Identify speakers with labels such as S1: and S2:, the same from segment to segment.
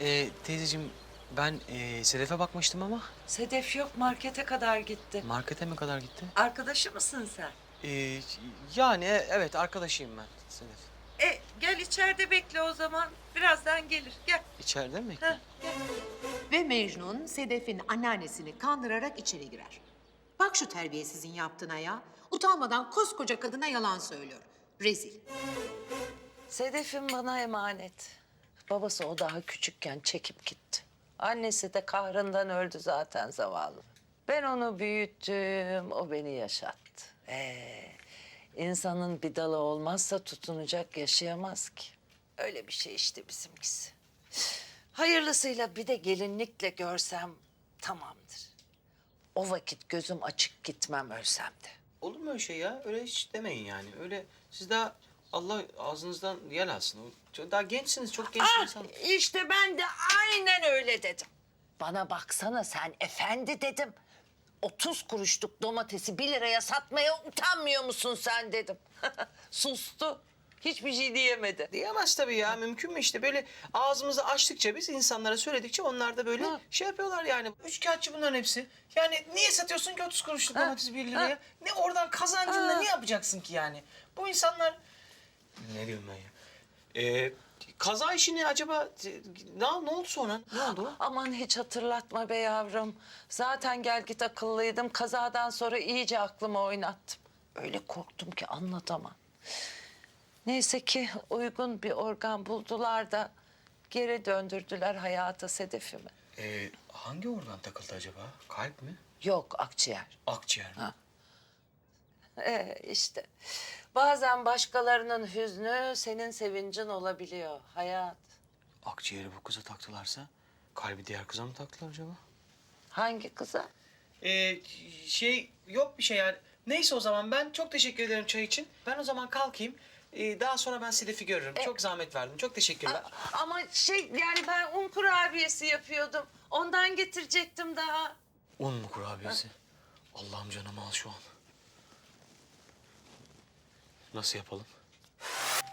S1: Ee, teyzeciğim ben e, Sedef'e bakmıştım ama
S2: Sedef yok markete kadar gitti.
S1: markete mi kadar gitti?
S2: Arkadaşı mısın sen?
S1: Ee, yani e- evet arkadaşıyım ben Sedef.
S2: E gel içeride bekle o zaman. Birazdan gelir. Gel.
S1: İçeride mi?
S2: Gel.
S3: Ve Mecnun Sedef'in anneannesini kandırarak içeri girer. Bak şu terbiyesizin yaptığına ya. Utanmadan koskoca kadına yalan söylüyor. Rezil.
S2: Sedef'im bana emanet. Babası o daha küçükken çekip gitti. Annesi de kahrından öldü zaten zavallı. Ben onu büyüttüm, o beni yaşattı. Ee, insanın bir dalı olmazsa tutunacak yaşayamaz ki. Öyle bir şey işte bizimkisi. Hayırlısıyla bir de gelinlikle görsem tamamdır. O vakit gözüm açık gitmem ölsem de.
S1: Olur mu öyle şey ya? Öyle hiç demeyin yani. Öyle siz daha Allah ağzınızdan yel alsın. O- Daha gençsiniz, çok genç bir insan.
S2: İşte ben de aynen öyle dedim. Bana baksana sen efendi dedim. 30 kuruşluk domatesi bir liraya satmaya utanmıyor musun sen dedim. Sustu. Hiçbir şey diyemedi.
S1: Diyemez tabii ya. Mümkün mü işte? Böyle ağzımızı açtıkça biz insanlara söyledikçe onlar da böyle
S2: Ha.
S1: şey yapıyorlar yani. Üç kağıtçı bunların hepsi. Yani niye satıyorsun ki 30 kuruşluk
S2: Ha.
S1: domatesi bir liraya?
S2: Ha.
S1: Ne oradan kazancınla
S2: Ha.
S1: ne yapacaksın ki yani? Bu insanlar... Ne diyorum ben ya? Ee, kaza işini acaba ne, ne oldu sonra? Ne oldu?
S2: Aman hiç hatırlatma be yavrum. Zaten gel git akıllıydım. Kazadan sonra iyice aklımı oynattım. Öyle korktum ki anlatamam. Neyse ki uygun bir organ buldular da geri döndürdüler hayata Sedef'imi.
S1: Ee, hangi organ takıldı acaba? Kalp mi?
S2: Yok akciğer.
S1: Akciğer mi?
S2: Ha. Ee, işte bazen başkalarının hüznü senin sevincin olabiliyor hayat.
S1: Akciğeri bu kıza taktılarsa kalbi diğer kıza mı taktılar acaba?
S2: Hangi kıza?
S1: Ee, şey yok bir şey yani. Neyse o zaman ben çok teşekkür ederim çay için. Ben o zaman kalkayım. Ee, daha sonra ben Sedef'i görürüm. Çok zahmet verdim. Çok teşekkürler.
S2: Ama şey yani ben un kurabiyesi yapıyordum. Ondan getirecektim daha.
S1: Un mu kurabiyesi? Allah'ım canımı al şu an. Nasıl yapalım?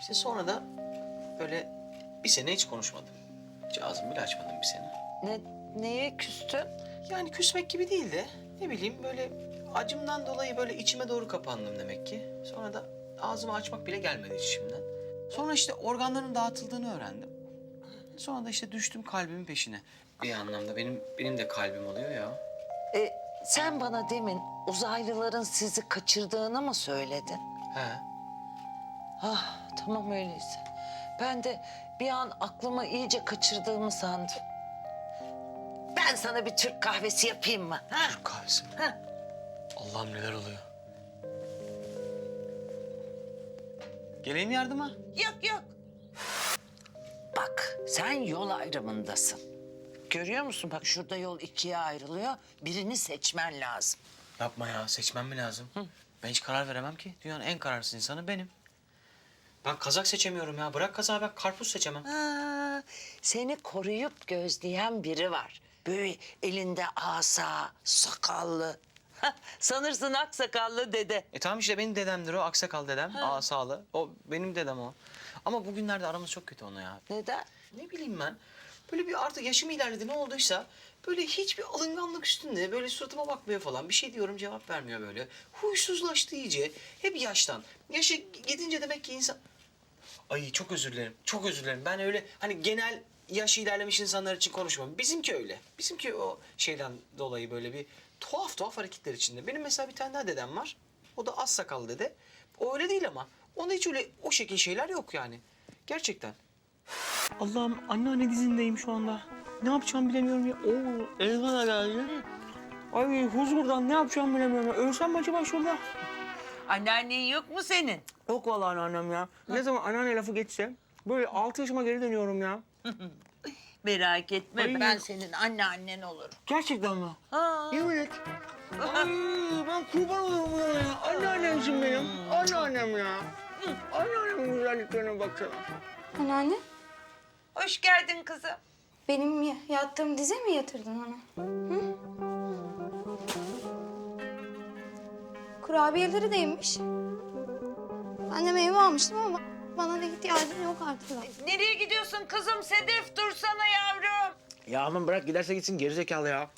S1: İşte sonra da böyle bir sene hiç konuşmadım. Hiç ağzımı bile açmadım bir sene.
S2: Ne, neye küstün?
S1: Yani küsmek gibi değil de ne bileyim böyle acımdan dolayı böyle içime doğru kapandım demek ki. Sonra da ağzımı açmak bile gelmedi içimden. Sonra işte organların dağıtıldığını öğrendim. Sonra da işte düştüm kalbimin peşine. Bir anlamda benim benim de kalbim oluyor ya.
S2: E, sen bana demin uzaylıların sizi kaçırdığını mı söyledin?
S1: He.
S2: Ah tamam öyleyse. Ben de bir an aklımı iyice kaçırdığımı sandım. Ben sana bir Türk kahvesi yapayım mı? Ha?
S1: Türk kahvesi mi?
S2: Ha.
S1: Allah'ım neler oluyor. Geleyim yardıma.
S2: Yok yok. Bak sen yol ayrımındasın. Görüyor musun? Bak şurada yol ikiye ayrılıyor. Birini seçmen lazım.
S1: Yapma ya seçmem mi lazım? Ben hiç karar veremem ki. Dünyanın en kararsız insanı benim. Ben kazak seçemiyorum ya. Bırak kazağı ben karpuz seçemem.
S2: Ha, seni koruyup gözleyen biri var. Böyle elinde asa, sakallı. Sanırsın aksakallı dede.
S1: E tamam işte benim dedemdir o. Aksakal dedem. Asalı. O benim dedem o. Ama bugünlerde aramız çok kötü onunla ya.
S2: Neden?
S1: Ne bileyim ben. Böyle bir artık yaşım ilerledi ne olduysa böyle hiçbir alınganlık üstünde böyle suratıma bakmıyor falan. Bir şey diyorum cevap vermiyor böyle. Huysuzlaştı iyice. Hep yaştan. Yaşı gidince demek ki insan... Ay çok özür dilerim. Çok özür dilerim. Ben öyle hani genel yaş ilerlemiş insanlar için konuşmam. Bizimki öyle. Bizimki o şeyden dolayı böyle bir tuhaf tuhaf hareketler içinde. Benim mesela bir tane daha dedem var. O da az sakallı dede. O öyle değil ama. Onda hiç öyle o şekil şeyler yok yani. Gerçekten. Allah'ım anneanne dizindeyim şu anda. Ne yapacağımı bilemiyorum ya. Oo, Elvan geldi. Ay huzurdan ne yapacağımı bilemiyorum ya. Ölsem mi acaba şurada?
S2: Anneannen yok mu senin?
S4: Yok vallahi annem ya. Ne zaman anneanne lafı geçse böyle altı yaşıma geri dönüyorum ya.
S2: Merak etme
S4: Ay.
S2: ben senin anneannen olurum.
S4: Gerçekten mi?
S2: Ha.
S4: Yemin et. Ay ben kurban olurum buna ya. Anneannemsin benim. Anneannem ya. Anneannemin güzelliklerine baksana.
S5: Anneanne,
S2: Hoş geldin kızım.
S5: benim ya- yattığım dize mi yatırdın onu? Hı? Kurabiyeleri de yemiş. Ben de meyve almıştım ama Bana da ihtiyacım yok artık.
S2: Nereye gidiyorsun kızım? Sedef dursana yavrum.
S1: Ya aman bırak giderse gitsin gerizekalı ya.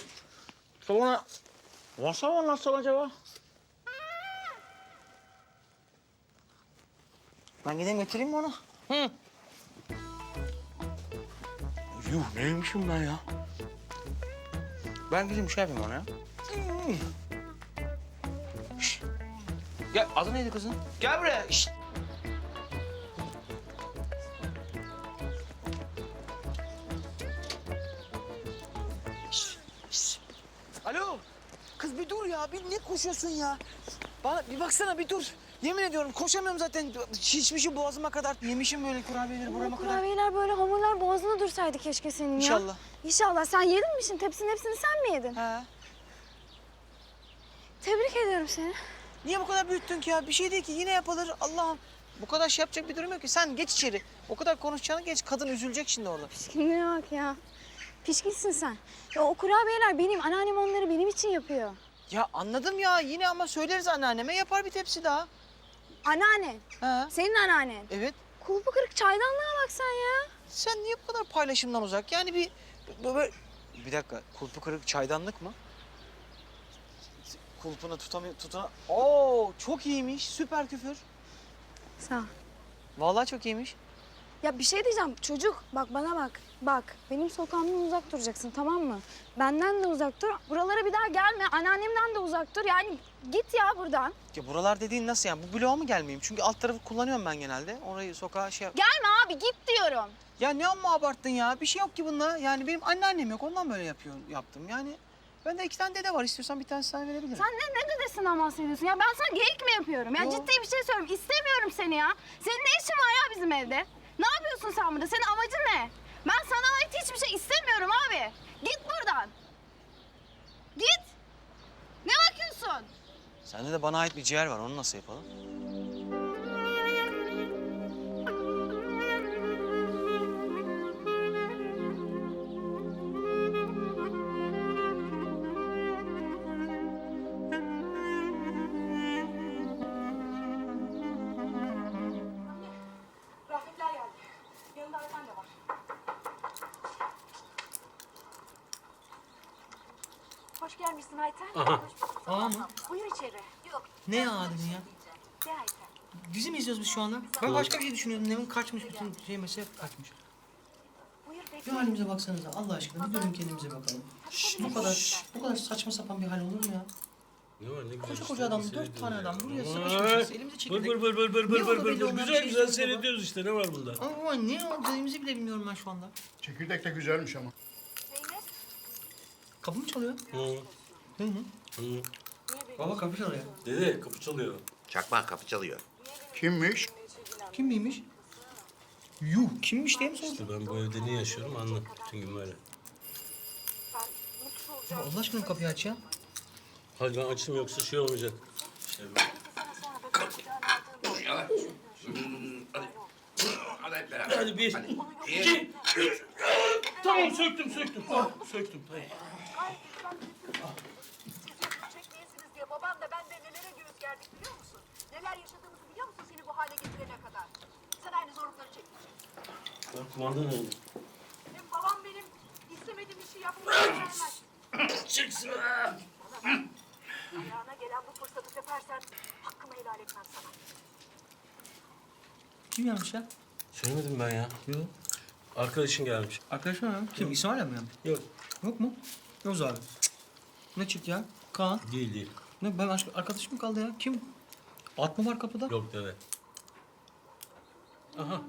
S1: Sonra varsa nasıl acaba? Ben gideyim getireyim mi onu?
S2: Hı.
S1: Yuh neymişim ben ya? Ben gideyim şey yapayım ona ya. Gel adı neydi kızın? Gel buraya. Şşt. Şşt, şşt. Alo. Kız bir dur ya. Bir ne koşuyorsun ya? Bana bir baksana bir dur. Yemin ediyorum koşamıyorum zaten. Şişmişim boğazıma kadar. Yemişim böyle kurabiyeleri burama kadar.
S5: Kurabiyeler böyle hamurlar boğazına dursaydı keşke senin ya.
S1: İnşallah.
S5: İnşallah. Sen yedin mi şimdi? Tepsinin hepsini sen mi yedin?
S1: He.
S5: Tebrik ediyorum seni.
S1: Niye bu kadar büyüttün ki ya? Bir şey değil ki yine yapılır. Allah'ım. Bu kadar şey yapacak bir durum yok ki. Sen geç içeri. O kadar konuşacağını geç. Kadın üzülecek şimdi orada.
S5: Pişkinliğe bak ya. Pişkinsin sen. Ya o kurabiyeler benim. Anneannem onları benim için yapıyor.
S1: Ya anladım ya. Yine ama söyleriz anneanneme. Yapar bir tepsi daha.
S5: Anneannen.
S1: Ha.
S5: Senin anneannen.
S1: Evet.
S5: Kulpu kırık çaydanlığa bak sen ya.
S1: Sen niye bu kadar paylaşımdan uzak? Yani bir böyle... Bir dakika. Kulpu kırık çaydanlık mı? Kulpunu tutamıyor, tutuna... Oo çok iyiymiş. Süper küfür.
S5: Sağ ol.
S1: Vallahi çok iyiymiş.
S5: Ya bir şey diyeceğim. Çocuk bak bana bak. Bak benim sokağımdan uzak duracaksın tamam mı? Benden de uzak dur. Buralara bir daha gelme. Anneannemden de uzak dur. Yani git ya buradan.
S1: Ya buralar dediğin nasıl yani? Bu bloğa mı gelmeyeyim? Çünkü alt tarafı kullanıyorum ben genelde. Orayı sokağa şey yap...
S5: Gelme abi git diyorum.
S1: Ya ne amma abarttın ya? Bir şey yok ki bunda. Yani benim anneannem yok. Ondan böyle yapıyor, yaptım. Yani bende iki tane dede var. İstiyorsan bir tane sana verebilirim.
S5: Sen ne, ne dedesinden bahsediyorsun ya? Ben sana geyik mi yapıyorum? Ya
S1: Yo.
S5: ciddi bir şey söylüyorum. İstemiyorum seni ya. Senin ne işin var ya bizim evde? Ne yapıyorsun sen burada? Senin amacın ne? Ben sana ait hiçbir şey istemiyorum abi. Git buradan. Git. Ne bakıyorsun?
S1: Sende de bana ait bir ciğer var. Onu nasıl yapalım?
S5: Gelmişsin Ayten. Aha.
S6: Aa mı?
S5: Buyur içeri. Yok.
S6: Ne ya adamı ya?
S5: De Ayten.
S6: Dizi mi izliyoruz biz şu anda? Ben başka bir şey düşünüyordum. Nevin kaçmış bütün şey mesela kaçmış.
S5: Buyur
S6: Bir
S5: bekle.
S6: halimize baksanıza Allah aşkına. Bir dönün kendimize bakalım. bu kadar bu kadar saçma sapan bir hal olur mu ya?
S7: Ne var ne güzel
S6: Koca koca adam, dört tane adam buraya sıkışmışız, elimize
S7: Bır
S6: çekirdek.
S7: bır bır bır bır
S6: Ne
S7: bır bır bır.
S6: olmayan bir
S7: Güzel
S6: şey
S7: güzel
S6: istiyoruz baba.
S7: seyrediyoruz işte ne var bunda?
S6: Ama ne olduğumuzu bile bilmiyorum ben şu anda.
S8: Çekirdek de güzelmiş ama.
S6: Kapı mı çalıyor?
S7: Hı.
S6: Hı hı.
S7: Hı.
S6: Baba kapı çalıyor.
S7: Dede kapı çalıyor.
S9: Çakmak kapı çalıyor.
S8: Kimmiş?
S6: Kim miymiş? Yuh kimmiş diye mi sordun?
S7: İşte ben bu evde ne yaşıyorum anla. Bütün gün böyle.
S6: Ya Allah aşkına kapıyı aç ya.
S7: Hadi ben açayım yoksa şey olmayacak. İşte
S9: Hadi
S7: bir, iki, üç. Tamam söktüm söktüm. Tamam söktüm. Tamam.
S10: çekmeyesiniz diye baban da ben de gerdik biliyor musun? Neler yaşadığımızı biliyor musun seni bu hale getirene kadar? Sen aynı zorlukları çekmişsin.
S7: Ben kumandan oldum.
S10: Hem babam benim istemediğim işi yapmamı vermez.
S7: Çıksın.
S10: Ayağına gelen bu fırsatı tepersen hakkımı helal etmem sana.
S6: Kim yapmış ya?
S7: Söylemedim ben ya.
S6: Yok.
S7: Arkadaşın gelmiş.
S6: Arkadaşım mı? Kim? İsmail abi mi?
S7: Yok.
S6: Yok mu? Yavuz abi. Ne çıktı ya? Kaan.
S7: Değil değil.
S6: Ne ben aşk- arkadaşım mı kaldı ya? Kim? At mı var kapıda?
S7: Yok dede. Aha.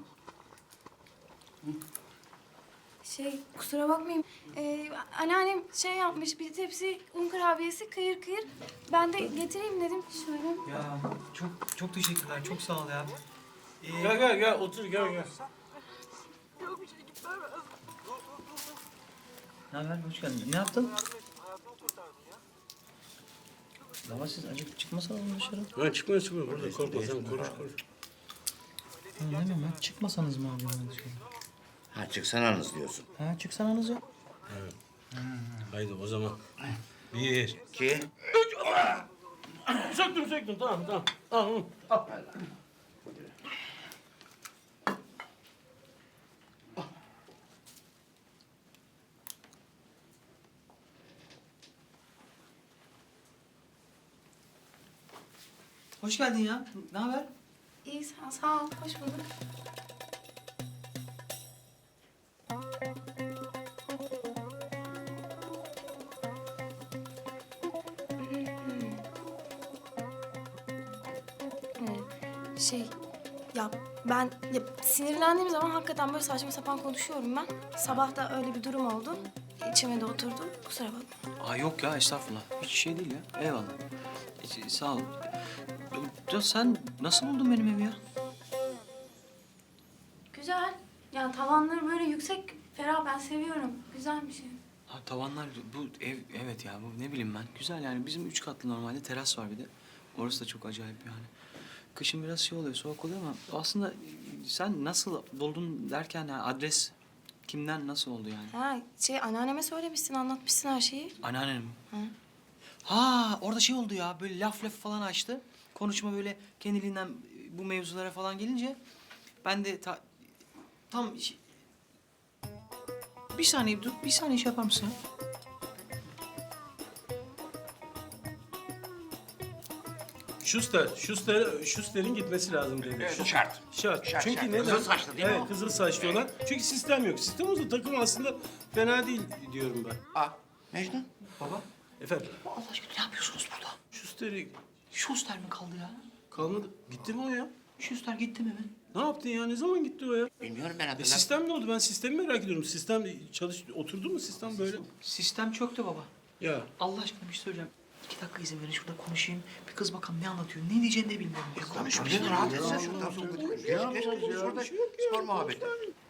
S5: Şey kusura bakmayın. Ee, anneannem şey yapmış bir tepsi un kurabiyesi kıyır kıyır. Ben de getireyim dedim şöyle.
S6: Ya çok çok teşekkürler. Çok sağ ol ya. Ee,
S7: Gel gel gel otur gel gel.
S6: Ne haber? Hoş geldin. Ne yaptın? Baba siz acık çıkmasanız mı dışarı?
S7: Ben çıkmıyor çıkmıyor burada korkma sen konuş konuş.
S6: Ha, ne bileyim ben çıkmasanız mı acaba dışarı?
S9: Ha çıksananız diyorsun.
S6: Ha çıksanız ya.
S7: Haydi o zaman. Bir.
S9: Ki
S7: Söktüm söktüm tamam tamam. Al. al.
S1: Hoş geldin ya. Ne haber?
S5: İyi sen sağ ol. Hoş bulduk.
S11: Ee, Şey ya ben ya sinirlendiğim zaman hakikaten böyle saçma sapan konuşuyorum ben. Sabah da öyle bir durum oldu. İçime de oturdu. Kusura bakma.
S1: Aa yok ya estağfurullah. Hiç şey değil ya. Eyvallah. Hiç- sağ ol. Ya sen nasıl buldun benim evi ya?
S11: Güzel. Yani tavanları böyle yüksek, ferah ben seviyorum. Güzel bir şey.
S1: Ha, tavanlar bu ev evet ya bu ne bileyim ben güzel yani bizim üç katlı normalde teras var bir de orası da çok acayip yani kışın biraz şey oluyor soğuk oluyor ama aslında sen nasıl buldun derken yani adres kimden nasıl oldu yani
S11: Ha şey anneanneme söylemişsin, anlatmışsın her şeyi.
S1: anneannem mi? Ha orada şey oldu ya böyle laf laf falan açtı konuşma böyle kendiliğinden bu mevzulara falan gelince ben de ta- tam bir saniye dur bir saniye şey yapar mısın?
S7: Schuster, Schuster, Schuster'in gitmesi lazım dedi.
S9: Evet,
S7: Şu-
S9: şart.
S7: Şart.
S9: Şart,
S7: Çünkü
S9: şart.
S7: neden?
S9: Kızıl saçlı değil mi
S7: evet,
S9: o?
S7: kızıl saçlı olan. Çünkü sistem yok. Sistem olsa takım aslında fena değil diyorum ben.
S9: Aa, Mecnun.
S1: Baba
S7: Efendim,
S1: Allah aşkına ne yapıyorsunuz burada?
S7: Schuster'i
S1: Schuster mi kaldı ya?
S7: kalmadı. Gitti mi o ya?
S1: Schuster gitti mi hemen?
S7: Ne yaptın ya? Ne zaman gitti o ya?
S9: Bilmiyorum ben
S7: E,
S9: hatırlamıyorum.
S7: sistem ne oldu? Ben sistemi merak ediyorum. Sistem çalış oturdu mu sistem böyle?
S1: Sistem çöktü baba.
S7: Ya.
S1: Allah aşkına bir şey söyleyeceğim. İki dakika izin verin şurada konuşayım. Bir kız bakalım ne anlatıyor, ne diyeceğini de bilmiyorum. Ya
S9: Konuş bir rahat etsen şuradan sonra. Geç, geç, geç. Şurada spor muhabbeti.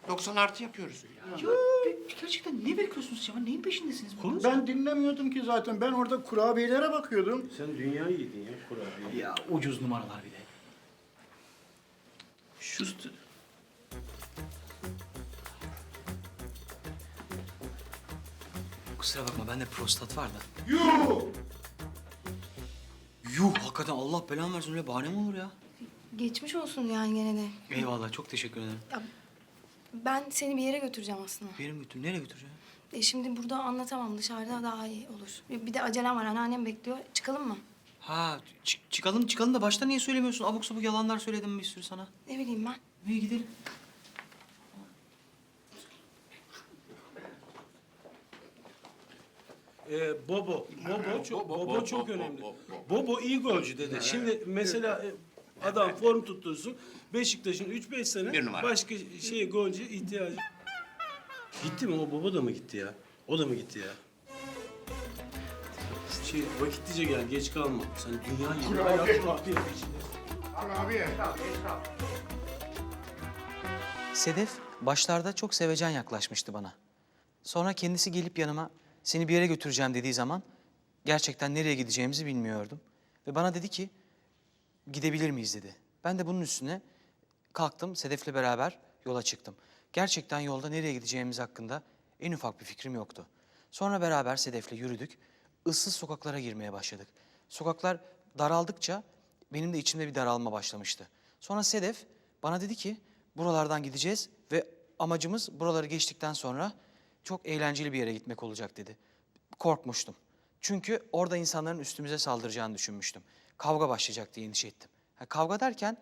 S9: 90 artı yapıyoruz.
S1: Ya gerçekten ne bekliyorsunuz ya? Neyin peşindesiniz?
S7: Konuş.
S8: Ben dinlemiyordum ki zaten. Ben orada kurabiyelere bakıyordum.
S7: Sen dünyayı yedin ya kurabiye.
S1: Ya ucuz numaralar bir de.
S7: Schuster.
S1: Kusura bakma bende prostat var da. Yuh! Yuh hakikaten Allah belanı versin öyle bahane mi olur ya?
S11: Geçmiş olsun yani gene de.
S1: Eyvallah çok teşekkür ederim.
S11: Ben seni bir yere götüreceğim aslında.
S1: Bir yere mi götür? Nereye götüreceğim?
S11: E şimdi burada anlatamam. Dışarıda daha iyi olur. Bir, bir de acelem var. Anneannem bekliyor. Çıkalım mı?
S1: Ha çı- çıkalım çıkalım da başta niye söylemiyorsun? Abuk sabuk yalanlar söyledim bir sürü sana.
S11: Ne bileyim ben.
S1: İyi gidelim.
S7: Ee, Bobo, Bobo çok, Bobo çok önemli. Bobo iyi golcü dedi. Şimdi mesela e, adam form tuttursun. Beşiktaş'ın 3-5 sene
S9: Bir numara.
S7: başka şeye golcü ihtiyacı. Gitti mi o Bobo da mı gitti ya? O da mı gitti ya? Şey, vakitlice gel, geç kalma. Sen dünya yılı hayat kurabiye peşinde.
S1: Sedef başlarda çok sevecen yaklaşmıştı bana. Sonra kendisi gelip yanıma seni bir yere götüreceğim dediği zaman gerçekten nereye gideceğimizi bilmiyordum. Ve bana dedi ki gidebilir miyiz dedi. Ben de bunun üstüne kalktım Sedef'le beraber yola çıktım. Gerçekten yolda nereye gideceğimiz hakkında en ufak bir fikrim yoktu. Sonra beraber Sedef'le yürüdük. ıssız sokaklara girmeye başladık. Sokaklar daraldıkça benim de içimde bir daralma başlamıştı. Sonra Sedef bana dedi ki buralardan gideceğiz ve amacımız buraları geçtikten sonra çok eğlenceli bir yere gitmek olacak dedi. Korkmuştum. Çünkü orada insanların üstümüze saldıracağını düşünmüştüm. Kavga başlayacak diye endişe ettim. Ha, kavga derken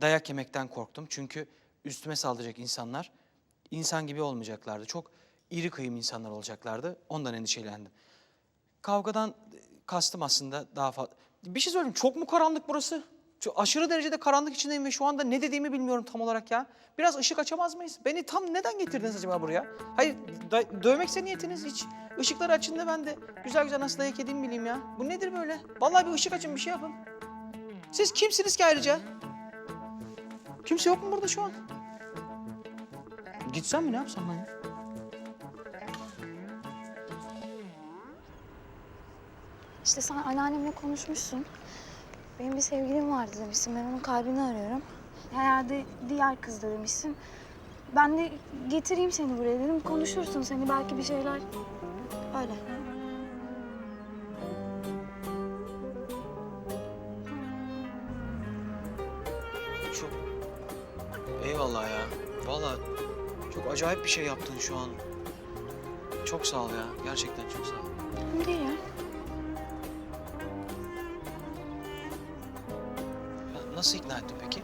S1: dayak yemekten korktum. Çünkü üstüme saldıracak insanlar insan gibi olmayacaklardı. Çok iri kıyım insanlar olacaklardı. Ondan endişelendim. Kavgadan e, kastım aslında daha fazla. Bir şey söyleyeyim. Çok mu karanlık burası? Aşırı derecede karanlık içindeyim ve şu anda ne dediğimi bilmiyorum tam olarak ya. Biraz ışık açamaz mıyız? Beni tam neden getirdiniz acaba buraya? Hayır, dövmekse niyetiniz hiç. Işıkları açın da ben de güzel güzel nasıl dayak yediğimi bileyim ya. Bu nedir böyle? Vallahi bir ışık açın, bir şey yapın. Siz kimsiniz ki ayrıca? Kimse yok mu burada şu an? Gitsem mi ne yapsam ben ya?
S11: İşte sen anneannemle konuşmuşsun. Benim bir sevgilim vardı demişsin. Ben onun kalbini arıyorum. Herhalde diğer kız da demişsin. Ben de getireyim seni buraya dedim. Konuşursun seni belki bir şeyler... Öyle.
S1: Çok eyvallah ya. Vallahi çok acayip bir şey yaptın şu an. Çok sağ ol ya. Gerçekten çok sağ ol.
S11: Değil ya.
S1: Nasıl ikna ettin peki?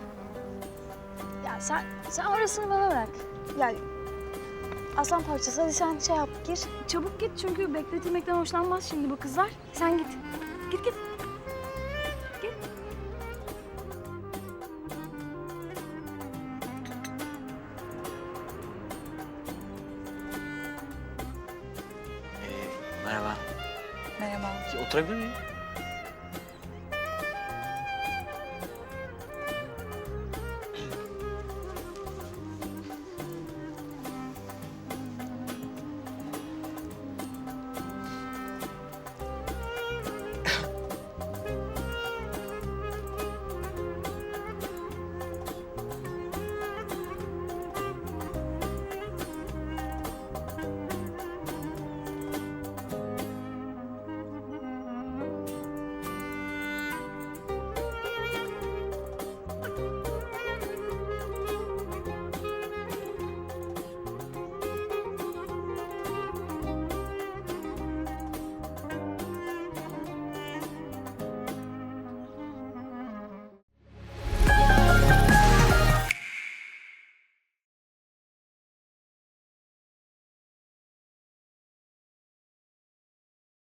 S5: Ya sen, sen orasını bana bırak. Ya aslan parçası hadi sen şey yap gir. Çabuk git çünkü bekletilmekten hoşlanmaz şimdi bu kızlar. Sen git. Git git. Git.
S1: Ee, merhaba.
S5: Merhaba.
S1: Oturabilir miyim?